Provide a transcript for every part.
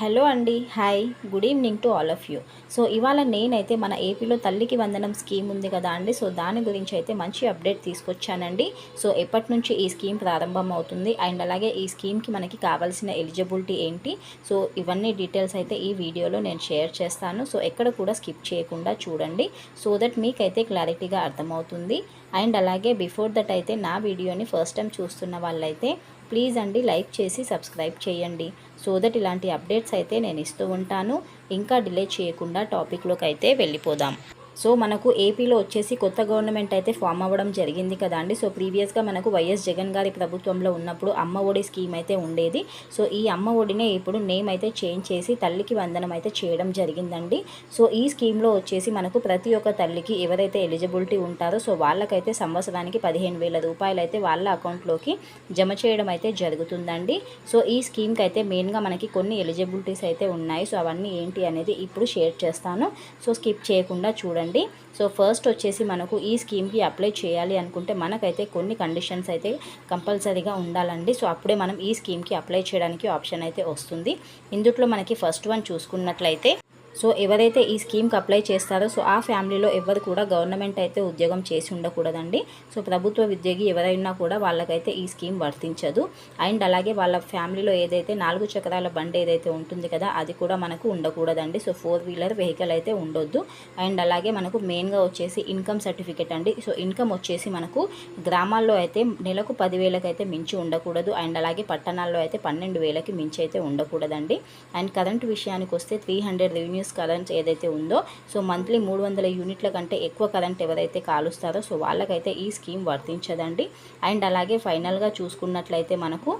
Hello అండి hi good evening to all of you. So ఇవాళ నేనైతే మన ఏపీలో తల్లికి వందనం స్కీమ్ ఉంది కదా అండి సో దాని గురించి అయితే మంచి అప్డేట్ తీసుకొచ్చానండి. సో ఎప్పటి నుంచి ఈ స్కీమ్ ప్రారంభం అవుతుంది అండ్ అలాగే ఈ స్కీమ్కి మనకి కావాల్సిన ఎలిజిబిలిటీ ఏంటి సో ఇవన్నీ డీటెయిల్స్ అయితే ఈ వీడియోలో నేను షేర్ చేస్తాను. సో ఎక్కడ కూడా స్కిప్ చేయకుండా చూడండి సో దట్ మీకైతే క్లారిటీగా అర్థమవుతుంది. అండ్ అలాగే బిఫోర్ దట్ అయితే నా వీడియోని ఫస్ట్ టైం చూస్తున్న వాళ్ళైతే ప్లీజ్ అండి లైక్ చేసి సబ్స్క్రైబ్ చేయండి. సో దట్ ఇలాంటి అప్డేట్స్ అయితే నేను ఇస్తూ ఉంటాను. ఇంకా డిలే చేయకుండా టాపిక్లోకి అయితే వెళ్ళిపోదాం. సో మనకు ఏపీలో వచ్చేసి కొత్త గవర్నమెంట్ అయితే ఫామ్ అవ్వడం జరిగింది కదా అండి. సో ప్రీవియస్గా మనకు వైఎస్ జగన్ గారి ప్రభుత్వంలో ఉన్నప్పుడు అమ్మ ఒడి స్కీమ్ అయితే ఉండేది. సో ఈ అమ్మ ఒడినే ఇప్పుడు నేమ్ అయితే చేంజ్ చేసి తల్లికి వందనం అయితే చేయడం జరిగిందండి. సో ఈ స్కీమ్లో వచ్చేసి మనకు ప్రతి ఒక్క తల్లికి ఎవరైతే ఎలిజిబిలిటీ ఉంటారో సో వాళ్ళకైతే సంవత్సరానికి పదిహేను వేల రూపాయలు అయితే వాళ్ళ అకౌంట్లోకి జమ చేయడం అయితే జరుగుతుందండి. సో ఈ స్కీమ్కి అయితే మెయిన్గా మనకి కొన్ని ఎలిజిబిలిటీస్ అయితే ఉన్నాయి. సో అవన్నీ ఏంటి అనేది ఇప్పుడు షేర్ చేస్తాను. సో స్కిప్ చేయకుండా చూడండి. చూడండి సో ఫస్ట్ వచ్చేసి మనకు ఈ స్కీమ్కి అప్లై చేయాలి అనుకుంటే మనకైతే కొన్ని కండిషన్స్ అయితే కంపల్సరీగా ఉండాలండి. సో అప్పుడే మనం ఈ స్కీమ్కి అప్లై చేయడానికి ఆప్షన్ అయితే వస్తుంది. ఇందుట్లో మనకి ఫస్ట్ వన్ చూసుకున్నట్లయితే సో ఎవరైతే ఈ స్కీమ్కి అప్లై చేస్తారో సో ఆ ఫ్యామిలీలో ఎవరు కూడా గవర్నమెంట్ అయితే ఉద్యోగం చేసి ఉండకూడదండి. సో ప్రభుత్వ ఉద్యోగి ఎవరైనా కూడా వాళ్ళకైతే ఈ స్కీమ్ వర్తించదు. అండ్ అలాగే వాళ్ళ ఫ్యామిలీలో ఏదైతే నాలుగు చక్రాల బండి ఏదైతే ఉంటుంది కదా అది కూడా మనకు ఉండకూడదండి. సో ఫోర్ వీలర్ వెహికల్ అయితే ఉండొద్దు. అండ్ అలాగే మనకు మెయిన్గా వచ్చేసి ఇన్కమ్ సర్టిఫికేట్ అండి. సో ఇన్కమ్ వచ్చేసి మనకు గ్రామాల్లో అయితే నెలకు పదివేలకైతే మించి ఉండకూడదు. అండ్ అలాగే పట్టణాల్లో అయితే పన్నెండు వేలకి మించి అయితే ఉండకూడదండి. అండ్ కరెంట్ విషయానికి వస్తే three hundred revenues units current ఏదైతే ఉందో సో మంత్లీ మూడు వందల యూనిట్ల కంటే ఎక్కువ కరెంట్ ఎవరైతే కాలుస్తారో సో వాళ్ళకైతే ఈ స్కీమ్ వర్తించదండి. అండ్ అలాగే ఫైనల్గా చూసుకున్నట్లయితే మనకు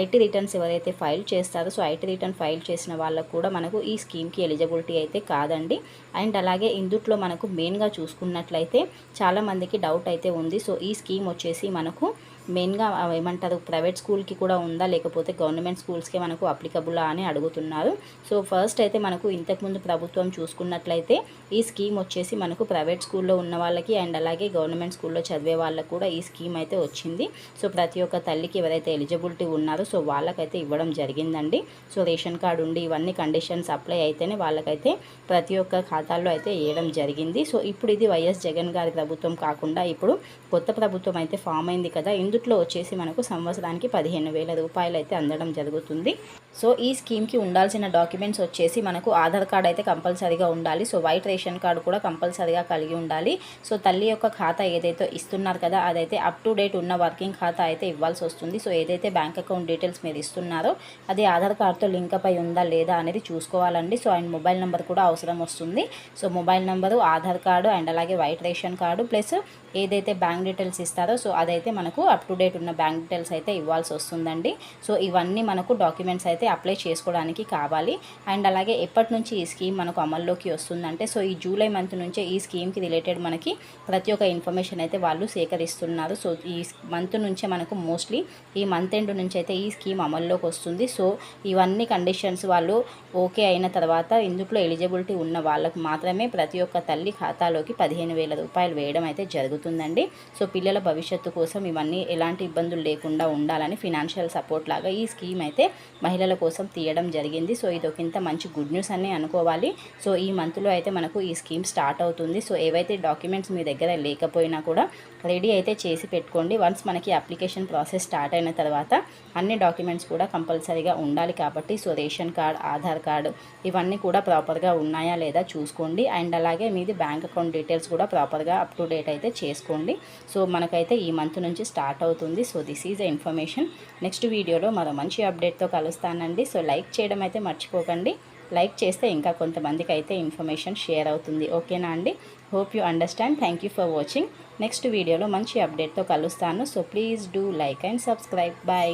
ఐటీ రిటర్న్స్ ఎవరైతే ఫైల్ చేస్తారో సో ఐటీ రిటర్న్ ఫైల్ చేసిన వాళ్ళకు కూడా మనకు ఈ స్కీమ్కి ఎలిజిబిలిటీ అయితే కాదండి. అండ్ అలాగే ఇందుట్లో మనకు మెయిన్గా చూసుకున్నట్లయితే చాలామందికి డౌట్ అయితే ఉంది. సో ఈ స్కీమ్ వచ్చేసి మనకు మెయిన్గా ఏమంటారు ప్రైవేట్ స్కూల్కి కూడా ఉందా లేకపోతే గవర్నమెంట్ స్కూల్స్కే మనకు అప్లికబులా అని అడుగుతున్నారు. సో ఫస్ట్ అయితే మనకు ఇంతకుముందు ప్రభుత్వం చూసుకున్నట్లయితే ఈ స్కీమ్ వచ్చేసి మనకు ప్రైవేట్ స్కూల్లో ఉన్న వాళ్ళకి అండ్ అలాగే గవర్నమెంట్ స్కూల్లో చదివే వాళ్ళకు కూడా ఈ స్కీమ్ అయితే వచ్చింది. సో ప్రతి ఒక్క తల్లికి ఎవరైతే ఎలిజిబిలిటీ ఉన్నారో సో వాళ్ళకైతే ఇవ్వడం జరిగిందండి. సో రేషన్ కార్డు ఉండి ఇవన్నీ కండిషన్స్ అప్లై అయితేనే వాళ్ళకైతే ప్రతి ఒక్క ఖాతాల్లో అయితే వేయడం జరిగింది. సో ఇప్పుడు ఇది వైఎస్ జగన్ గారి ప్రభుత్వం కాకుండా ఇప్పుడు కొత్త ప్రభుత్వం అయితే ఫామ్ అయింది కదా ఇందుట్లో వచ్చేసి మనకు సంవత్సరానికి పదిహేను వేల రూపాయలు అయితే అందడం జరుగుతుంది. సో ఈ స్కీమ్కి ఉండాల్సిన డాక్యుమెంట్స్ వచ్చేసి మనకు ఆధార్ కార్డ్ అయితే కంపల్సరీగా ఉండాలి. సో వైట్ రేషన్ కార్డు కూడా కంపల్సరీగా కలిగి ఉండాలి. సో తల్లి యొక్క ఖాతా ఏదైతే ఇస్తున్నారు కదా అదైతే అప్ టు డేట్ ఉన్న వర్కింగ్ ఖాతా అయితే ఇవ్వాల్సి వస్తుంది. సో ఏదైతే బ్యాంక్ అకౌంట్ డీటెయిల్స్ మీరు ఇస్తున్నారో అది ఆధార్ కార్డ్తో లింక్ అయి ఉందా లేదా అనేది చూసుకోవాలండి. సో అండ్ మొబైల్ నెంబర్ కూడా అవసరం వస్తుంది. So mobile number Aadhaar card and అలాగే వైట్ రేషన్ కార్డు ప్లస్ ఏదైతే బ్యాంక్ డీటెయిల్స్ ఇస్తారో సో అదైతే మనకు అప్ టు డేట్ ఉన్న బ్యాంక్ డీటెయిల్స్ అయితే ఇవ్వాల్సి వస్తుందండి. సో ఇవన్నీ మనకు డాక్యుమెంట్స్ అయితే అప్లై చేసుకోవడానికి కావాలి. అండ్ అలాగే ఎప్పటి నుంచి ఈ స్కీమ్ మనకు అమల్లోకి వస్తుందంటే సో ఈ జూలై మంత్ నుంచే ఈ స్కీమ్కి రిలేటెడ్ మనకి ప్రతి ఒక్క ఇన్ఫర్మేషన్ అయితే వాళ్ళు సేకరిస్తున్నారు. సో ఈ మంత్ నుంచే మనకు మోస్ట్లీ ఈ మంత్ ఎండ్ నుంచి అయితే ఈ స్కీమ్ అమల్లోకి వస్తుంది. సో ఇవన్నీ కండిషన్స్ వాళ్ళు ఓకే అయిన తర్వాత ఇందులో ఎలిజిబిలిటీ ఉన్న వాళ్ళకు మాత్రమే ప్రతి ఒక్క తల్లి ఖాతాలోకి పదిహేను వేల రూపాయలు వేయడం అయితే జరుగుతుందండి. సో పిల్లల భవిష్యత్తు కోసం ఇవన్నీ ఎలాంటి ఇబ్బందులు లేకుండా ఉండాలని ఫినాన్షియల్ సపోర్ట్ లాగా ఈ స్కీమ్ అయితే మహిళల కోసం తీయడం జరిగింది. సో ఇది ఒకంత మంచి గుడ్ న్యూస్ అని అనుకోవాలి. సో ఈ మంత్లో అయితే మనకు ఈ స్కీమ్ స్టార్ట్ అవుతుంది. సో ఏవైతే డాక్యుమెంట్స్ మీ దగ్గర లేకపోయినా కూడా రెడీ అయితే చేసి పెట్టుకోండి. వన్స్ మనకి అప్లికేషన్ ప్రాసెస్ స్టార్ట్ అయిన తర్వాత అన్ని డాక్యుమెంట్స్ కూడా కంపల్సరీగా ఉండాలి కాబట్టి so ration card Aadhaar card ఇవన్నీ కూడా ప్రాపర్గా ఉన్నాయా లేదా చూసుకోండి. అండ్ అలాగే మీది బ్యాంక్ అకౌంట్ డీటెయిల్స్ కూడా ప్రాపర్గా అప్ టు డేట్ అయితే చేసుకోండి. సో మనకైతే ఈ మంత్ నుంచి స్టార్ట్ అవుతుంది. So this is a information next వీడియోలో మరో మంచి అప్డేట్తో కలుస్తానండి. సో లైక్ చేయడం అయితే మర్చిపోకండి. లైక్ చేస్తే ఇంకా కొంతమందికి అయితే ఇన్ఫర్మేషన్ షేర్ అవుతుంది ఓకేనా అండి? Hope you understand thank you for watching next వీడియోలో మంచి అప్డేట్తో కలుస్తాను. So please do like and subscribe bye